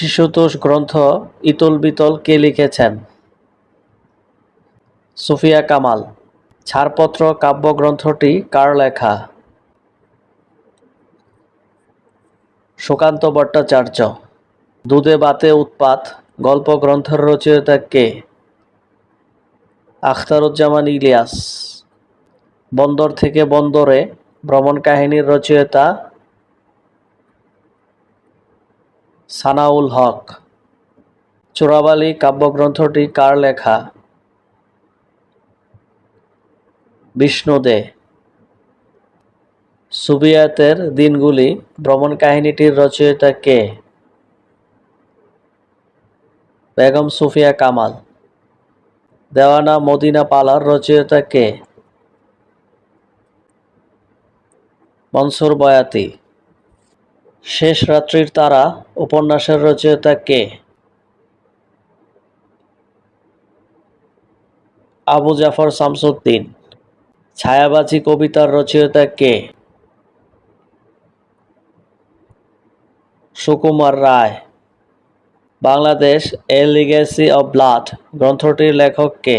শিশুতোষ গ্রন্থ ইতল বিতল কে লিখেছেন? সুফিয়া কামাল। ছাড়পত্র কাব্যগ্রন্থটি কার লেখা? সুকান্ত ভট্টাচার্য। দুধে বাতে উৎপাত গল্প গ্রন্থের রচয়িতা কে? আখতারুজ্জামান ইলিয়াস। বন্দর থেকে বন্দরে ভ্রমণ কাহিনীর রচয়িতা সানাউল হক। চোরাবালি কাব্যগ্রন্থটি কার লেখা? বিষ্ণু দে। সুবিয়াতের দিনগুলি ভ্রমণ কাহিনীটির রচয়িতা কে? বেগম সুফিয়া কামাল। দেওয়ানা মদিনা পালার রচয়িতা কে? মনসুর বয়াতি। শেষ রাত্রির তারা উপন্যাসের রচয়িতা কে? আবু জাফর শামসুদ্দিন। ছায়াবাজি কবিতার রচয়িতা কে? Sukumar Ray. Bangladesh a legacy of blood গ্রন্থটির লেখক কে?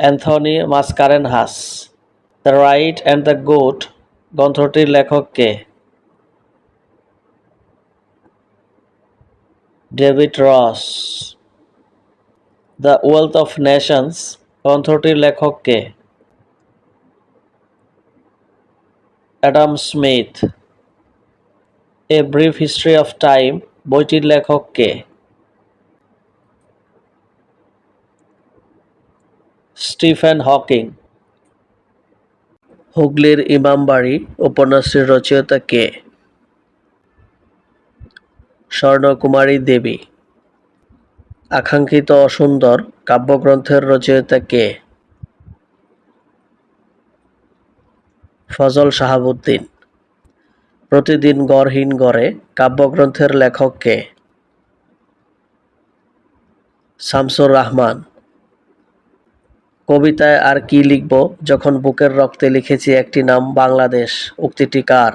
Anthony Mascarenhas. The right and the good গ্রন্থটির লেখক কে? David Ross. The wealth of nations, গ্রন্থটির লেখক কে? Adam Smith. A brief history of time, বইটির লেখক কে? Stephen Hawking. হুগলির ইমামবাড়ি উপন্যাসটির রচয়িতা কে? স্বর্ণকুমারী দেবী। আকাঙ্ক্ষিত অসুন্দর কাব্যগ্রন্থের রচয়িতা কে? ফজল শাহাবুদ্দিন। প্রতিদিন গড়হীন গড়ে কাব্যগ্রন্থের লেখক কে? শামসুর রহমান। কবিতায় আর কি লিখব যখন বুকের রক্তে লিখেছি একটি নাম, বাংলাদেশ, উক্তিটি কার?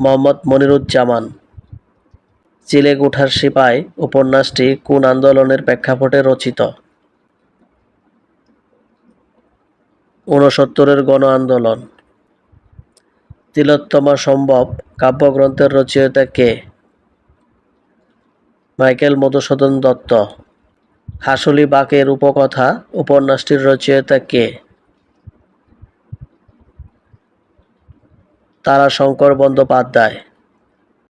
মোহাম্মদ মনিরুজ্জামান। চিলেগুঠার সিপাই উপন্যাসটি কোন আন্দোলনের প্রেক্ষাপটে রচিত? ঊনসত্তরের গণ আন্দোলন। তিলোত্তমা সম্ভব, কাব্যগ্রন্থের রচয়িতা কে? মাইকেল মধুসূদন দত্ত। হাসুলি বাকের উপকথা উপন্যাসটির রচয়িতা কে? তারা শঙ্কর বন্দ্যোপাধ্যায়।